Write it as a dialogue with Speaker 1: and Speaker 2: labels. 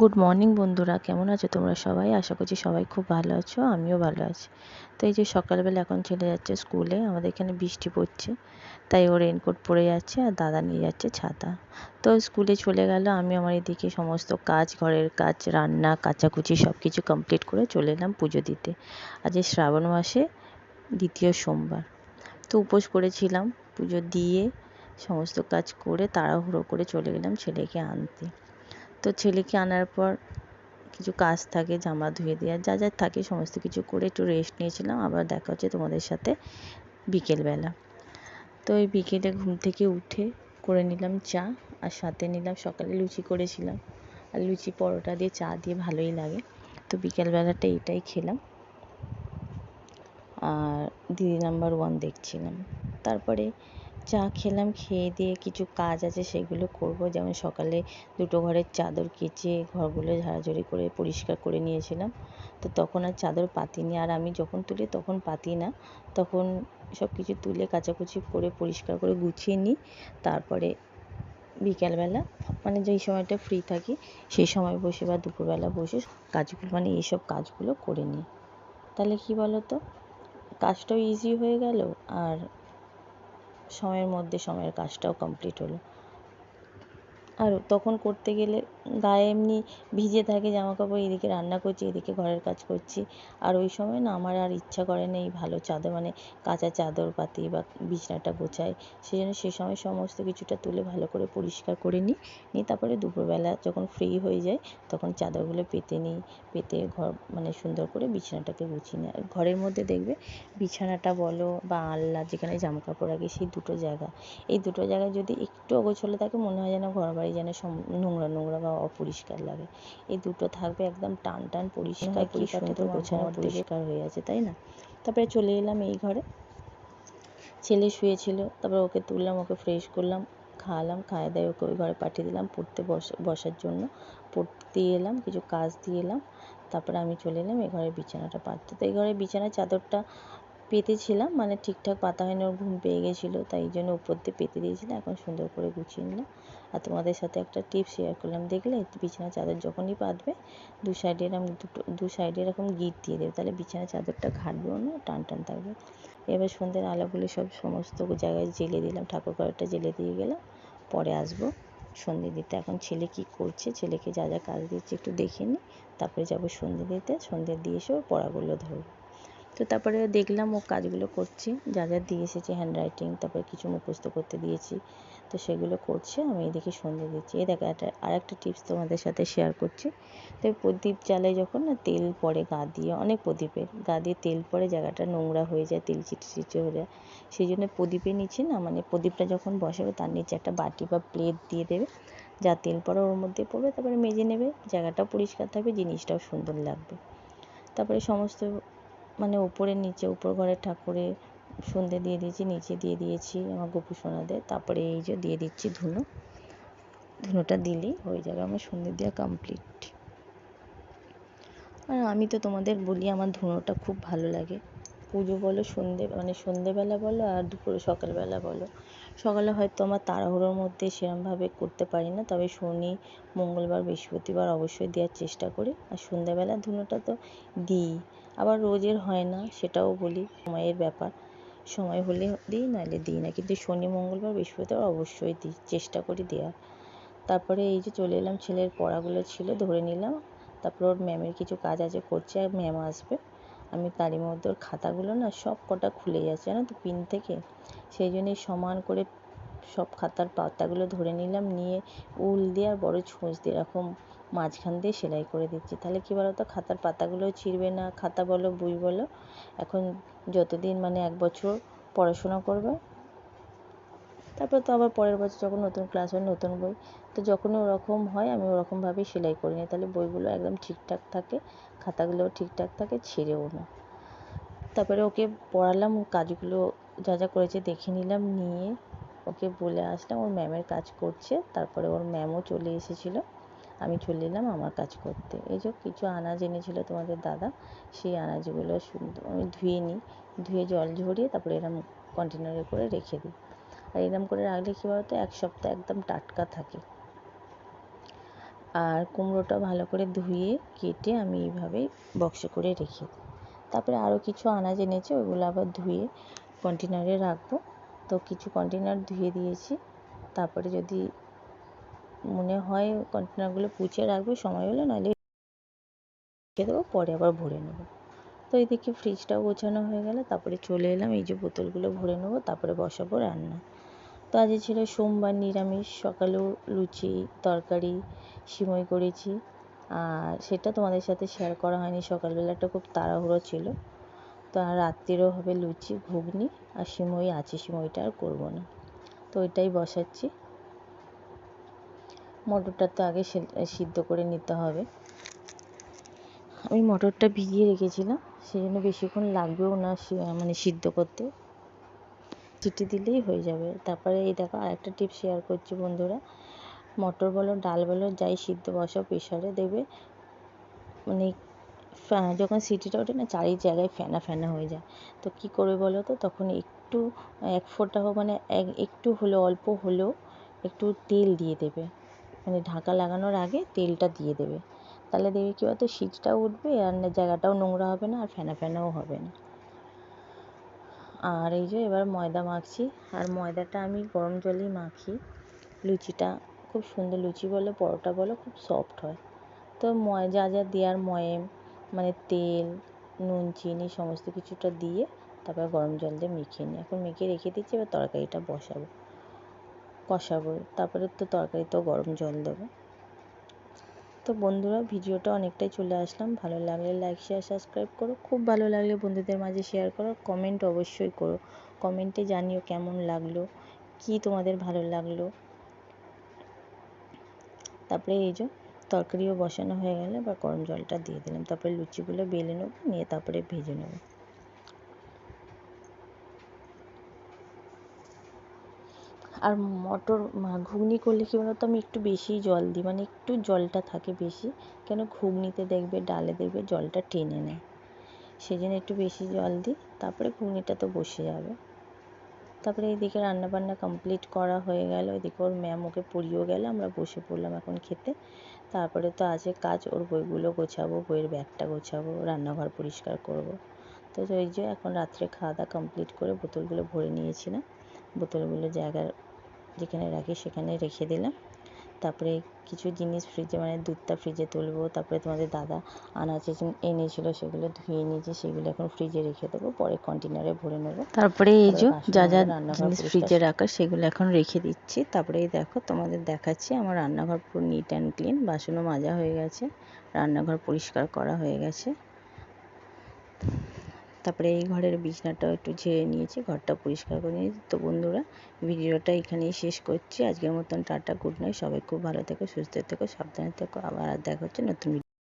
Speaker 1: Good morning বন্ধুরা। কেমন আছো তোমরা সবাই? আশা করছি সবাই খুব ভালো আছো, আমিও ভালো আছি। তো এই যে সকালবেলা এখন চলে যাচ্ছে স্কুলে, আমাদের এখানে বৃষ্টি পড়ছে, তাই ও রেনকোট পরে যাচ্ছে আর দাদা নিয়ে যাচ্ছে ছাতা। তো স্কুলে চলে গেল, আমি আমার এদিকে সমস্ত কাজ, ঘরের কাজ, রান্না, কাচাকুচি সব কিছু কমপ্লিট করে চলে এলাম পুজো দিতে। আজ শ্রাবণ মাসে দ্বিতীয় সোমবার। তো উপোস করেছিলাম, পুজো দিয়ে সমস্ত কাজ করে তাড়াহুড়ো করে চলে গেলাম ছেলেকে আনতে। তো ছেলেকে আনার পর কিছু কাজ থাকে, জামা ধুয়ে দেওয়া, যা যা থাকে সমস্ত কিছু করে একটু রেস্ট নিয়েছিলাম। আবার দেখা হচ্ছে তোমাদের সাথে বিকেলবেলা। তো ওই বিকেলে ঘুম থেকে উঠে করে নিলাম চা আর সাথে নিলাম সকালে লুচি করেছিলাম। আর লুচি পরোটা দিয়ে চা দিয়ে ভালোই লাগে। তো বিকেলবেলাটা এটাই খেলাম। আর দিদি নাম্বার ওয়ান দেখছিলাম। তারপরে চা খেলাম, খেয়ে দিয়ে কিছু কাজ আছে সেগুলো করব। যেমন সকালে দুটো ঘরের চাদর কেচে ঘরগুলো ঝাড়াঝাড়ি করে পরিষ্কার করে নিয়েছিলাম। তো তখন আর চাদর পাতিনি আর আমি যখন তুলি তখন পাতি না। তখন সব কিছু তুলে কাচাকুচি করে পরিষ্কার করে গুছিয়ে নিই। তারপরে বিকেলবেলা মানে যেই সময়টা ফ্রি থাকি, সেই সময় বসে বা দুপুরবেলা বসে কাজগুলো মানে এইসব কাজগুলো করে নিই। তাহলে কী বলো তো কাজটাও ইজি হয়ে গেল। আর সময়ের মধ্যে সময়ের কাজটাও কমপ্লিট হলো। আর তখন করতে গেলে গায়ে এমনি ভিজে থাকে জামা কাপড় এদিকে রান্না করছি, এদিকে ঘরের কাজ করছি। আর ওই সময় না আমার আর ইচ্ছা করে না এই ভালো চাদর মানে কাঁচা চাদর পাতি বা বিছনাটা গোছাই। সেই জন্য সে সময় সমস্ত কিছুটা তুলে ভালো করে পরিষ্কার করে নিই। নিয়ে তারপরে দুপুরবেলা যখন ফ্রি হয়ে যায়, তখন চাদরগুলো পেতে নিই। পেতে ঘর মানে সুন্দর করে বিছানাটাকে গুছিয়ে নিই। আর ঘরের মধ্যে দেখবে বিছানাটা বলো বা আলনা, যেখানে জামা কাপড় রাখি সেই দুটো জায়গা। এই দুটো জায়গায় যদি একটু অগোছালো থাকে, মনে হয় যেন ঘর বাড়ি যেন নোংরা নোংরা বা অপরিষ্কার লাগে। এই দুটো থাকবে একদম টান টান পরিষ্কার কি সুন্দর গোছানো পরিষ্কার হয়ে আছে তাই না? তারপরে চলে এলাম এই ঘরে। ছেলে শুয়েছিল তারপর ওকে তুললাম ওকে ফ্রেশ করলাম খাওয়ালাম খাইয়ে দায়ে ওকে ওই ঘরে পাঠিয়ে দিলাম পড়তে বসার জন্য। পড়তে দিয়ে এলাম কিছু কাজ দিয়ে এলাম তারপরে আমি চলে এলাম এই ঘরে বিছানাটা পাততে তো এই ঘরে বিছানার চাদরটা পেতেছিলাম মানে ঠিকঠাক পাতা হয়নি, ওর ঘুম পেয়ে গেছিল, তাই জন্য উপর দিয়ে পেতে দিয়েছিলাম, এখন সুন্দর করে গুছিয়ে নিলাম। আর তোমাদের সাথে একটা টিপস শেয়ার করলাম, দেখলে বিছানার চাদর যখনই পাতবে, দু সাইডে এরকম দুটো, দু সাইডে এরকম গিট দিয়ে দেবে, তাহলে বিছানার চাদরটা ঘাটবেও না, টান টান থাকবে। এবার সন্ধ্যের আলোগুলো সব সমস্ত জায়গায় জেলে দিলাম, ঠাকুর ঘরটা জেলে দিয়ে গেলাম, পরে আসব সন্ধে দিতে। এখন ছেলে কি করছে, ছেলেকে যা যা কাজ দিচ্ছে একটু দেখে নিই তারপরে যাব সন্ধে দিতে সন্ধে দিয়ে এসে ওর পড়াগুলো ধরবো। তো তারপরে দেখলাম ও কাজগুলো করছে, যা যা দিয়ে এসেছে হ্যান্ড রাইটিং তারপরে কিছু মুখস্থ করতে দিয়েছি। তো সেগুলো করছে, আমি এদিকে সন্ধে দিচ্ছি। এই দেখো, একটা আর একটা টিপস তোমাদের সাথে শেয়ার করছি। তো প্রদীপ জ্বালায় যখন না তেল পড়ে গা দিয়ে, অনেক প্রদীপের, গা দিয়ে তেল পড়ে জায়গাটা নোংরা হয়ে যায়, তেল চিটচিটে হয়ে যায়, সেই জন্য প্রদীপের নিচে না মানে প্রদীপটা যখন বসাবে তার নিচে একটা বাটি বা প্লেট দিয়ে দেবে। যা তেল পড়ে ওর মধ্যে পড়বে, তারপরে মেজে নেবে, জায়গাটাও পরিষ্কার থাকবে, জিনিসটাও সুন্দর লাগবে। তারপরে সমস্ত মানে উপরে নিচে, উপর ঘরে ঠাকুরে সন্ধে দিয়ে দিয়েছি, নিচে দিয়ে দিয়েছি আমার গোপু সোনাদের। তারপরে এই যে দিয়ে দিচ্ছি ধুনো। ধুনোটা দিলেই হয়ে যাবে আমার সন্ধে দেওয়া কমপ্লিট আর আমি তো তোমাদের বলি, আমার ধুনোটা খুব ভালো লাগে। পুজো বলো, সন্ধে মানে সন্ধেবেলা বলো আর দুপুরে সকালবেলা বলো। সকালে হয়তো আমার তাড়াহুড়োর মধ্যে সেরমভাবে করতে পারি না, তবে শনি, মঙ্গলবার, বৃহস্পতিবার অবশ্যই দেওয়ার চেষ্টা করি। আর সন্ধেবেলা ধুনোটা তো দিই, আবার রোজের হয় না, সেটাও বলি, সময়ের ব্যাপার। সময় হলে দিই, নাহলে দিই না, কিন্তু শনি, মঙ্গলবার, বৃহস্পতিবার অবশ্যই দিই, চেষ্টা করি দেওয়ার। তারপরে এই যে চলে এলাম, ছেলের পড়াগুলো ছিল, ধরে নিলাম। তারপর ওর ম্যামের কিছু কাজ আছে, করছে, আর ম্যাম আসবে। আমি তারই মধ্যে ওর খাতাগুলো না সব কটা খুলে যাচ্ছে, জানো তো পিন থেকে। সেই জন্যই সমান করে সব খাতার পাতাগুলো ধরে নিলাম, নিয়ে উল দিয়ে আর বড় ছোঁচ দিয়ে এরকম মাঝখান দিয়ে সেলাই করে দিচ্ছি। তাহলে কী বলো তো খাতার পাতাগুলো ছিঁড়বে না, খাতা বলো, বই বলো। এখন যতদিন মানে এক বছর পড়াশোনা করবে তারপর তো আবার পরের বছর যখন নতুন ক্লাস হয়, নতুন বই, তো যখনই ওরকম হয়, আমি ওরকমভাবেই সেলাই করে নিই তাহলে বইগুলো একদম ঠিকঠাক থাকে, খাতাগুলোও ঠিকঠাক থাকে, ছিঁড়েও না। তারপরে ওকে পড়ালাম, কাজগুলো যা যা করেছে দেখে নিলাম, নিয়ে ওকে বলে আসলাম, ওর ম্যামের কাজ করছে, তারপরে ওর ম্যামও চলে এসেছিল। আমি চলে এলাম আমার কাজ করতে। এই যে কিছু আনাজ এনেছিল তোমাদের দাদা, সেই আনাজগুলো সুন্দর, আমি ধুয়ে নিই, ধুয়ে জল ঝরিয়ে তারপরে এরম কন্টেনারে করে রেখে দিই। আর এরম করে রাখলে কী বলতো? এক সপ্তাহ একদম টাটকা থাকে। আর কুমড়োটা ভালো করে ধুয়ে, কেটে আমি এইভাবে বক্সে করে রেখে দিই। তারপরে আরও কিছু আনাজ এনেছে ওগুলো আবার ধুয়ে কন্টেনারে রাখব। তো কিছু কন্টেনার ধুয়ে দিয়েছি। তারপরে যদি মনে হয় কন্টেনারগুলো পুছে রাখব, সময় হলে নাহলে রেখে দেবো, পরে আবার ভরে নেব। তো এদিকে ফ্রিজটাও গোছানো হয়ে গেলে। তারপরে চলে এলাম, এই যে বোতলগুলো ভরে নেব, তারপরে বসাবো রান্না। তো আজ ছিল সোমবার নিরামিষ সকালেও লুচি, তরকারি, সিমই করেছি। আর সেটা তোমাদের সাথে শেয়ার করা হয়নি, সকালবেলাটা খুব তাড়াহুড়ো ছিল। তো আর রাত্রিরও হবে লুচি, ঘুগনি আর সিমই আছে, সিমইটা আর করব না। তো ওইটাই বসাচ্ছি। মটরটা তো আগে সিদ্ধ করে নিতে হবে। আমি মটরটা ভিজিয়ে রেখেছিলাম সেই জন্য বেশিক্ষণ লাগবেও না মানে সিদ্ধ করতে। চিটি দিলেই হয়ে যাবে। তারপরে এই দেখো আরেকটা টিপস শেয়ার করছি বন্ধুরা। মটর বলো, ডাল বলো, যাই সিদ্ধ বসাও প্রেশারে দেবে মানে যখন সিটিটা ওঠে না, চারি জায়গায় ফেনা ফেনা হয়ে যায়। তো কি করবে বলো তো? তখন একটু, এক ফোঁটা মানে এক, একটু হলেও অল্প হলেও একটু তেল দিয়ে দেবে। মানে ঢাকা লাগানোর আগে তেলটা দিয়ে দেবে। তাহলে দেখবে কী বলতো? সিটটাও উঠবে আর জায়গাটাও নোংরা হবে না, আর ফেনা ফেনাও হবে না। আর এই যে এবার ময়দা মাখছি। আর ময়দাটা আমি গরম জলেই মাখি। লুচিটা খুব সুন্দর লুচি বলো, পরোটা বলো, খুব সফট হয়। তো ময়, যা যা দেওয়ার ময়েম মানে তেল, নুন, চিনি সমস্ত কিছুটা দিয়ে তারপর গরম জল দিয়ে মেখে নিই। এখন মেখে রেখে দিচ্ছি, এবার তরকারিটা বসাবো। কষাবো। তারপরে তো তরকারিতেও গরম জল দেবো। তো বন্ধুরা, ভিডিওটা অনেকটাই চলে আসলাম। ভালো লাগলে লাইক শেয়ার সাবস্ক্রাইব করো। খুব ভালো লাগলে বন্ধুদের মাঝে শেয়ার করো। কমেন্ট অবশ্যই করো। কমেন্টে জানিও কেমন লাগল, কি তোমাদের ভালো লাগল। তারপরে এই যে তরকারিও বসানো হয়ে গেলে বা গরম জলটা দিয়ে দিলাম। তারপরে লুচিগুলো বেলে নেব, নিয়ে তারপরে ভেজে নেব। আর মটর ঘুগনি করলে কী বলতো আমি একটু বেশিই জল দিই মানে একটু জলটা থাকে বেশি, কেন ঘুগনিতে দেখবে, ডালে দেখবে জলটা টেনে নেয়। সেই জন্য একটু বেশি জল দিই, তারপরে ঘুগনিটা তো বসে যাবে। তারপরে এইদিকে রান্নাবান্না কমপ্লিট করা হয়ে গেল, এদিকে ওর ম্যাম ওকে পড়িয়েও গেল, আমরা বসে পড়লাম এখন খেতে। তারপরে তো আছে কাজ, ওর বইগুলো গোছাবো, বইয়ের ব্যাগটা গোছাবো, রান্নাঘর পরিষ্কার করব। তো ওই যে এখন রাত্রে খাওয়া দাওয়া কমপ্লিট করে বোতলগুলো ভরে নিয়েছিলাম। বোতলগুলো জায়গার যেখানে রাখি সেখানে রেখে দিলাম। তারপরে কিছু জিনিস ফ্রিজে মানে দুধটা ফ্রিজে তুলবো। তারপরে তোমাদের দাদা আনাজ এনেছিল সেগুলো ধুয়ে নিয়েছি সেগুলো এখন ফ্রিজে রেখে দেবো। পরে কন্টেনারে ভরে নেব। তারপরে এই যে যা যা জিনিস ফ্রিজে রাখা সেগুলো এখন রেখে দিচ্ছি। তারপরে এই দেখো তোমাদের দেখাচ্ছি। আমার রান্নাঘর পুরো নিট অ্যান্ড ক্লিন বাসনও মাজা হয়ে গেছে রান্নাঘর পরিষ্কার করা হয়ে গেছে। তারপরে এই ঘরের বিছনাটাও একটু ঝেড়ে নিয়েছি, ঘরটা পরিষ্কার করে নিয়েছি। তো বন্ধুরা, ভিডিওটা এখানেই শেষ করছি। আজকের মতন টাটা গুড নাইট সবাই খুব ভালো থেকো, সুস্থ থেকো, সাবধানে থেকো। আবার দেখা হচ্ছে নতুন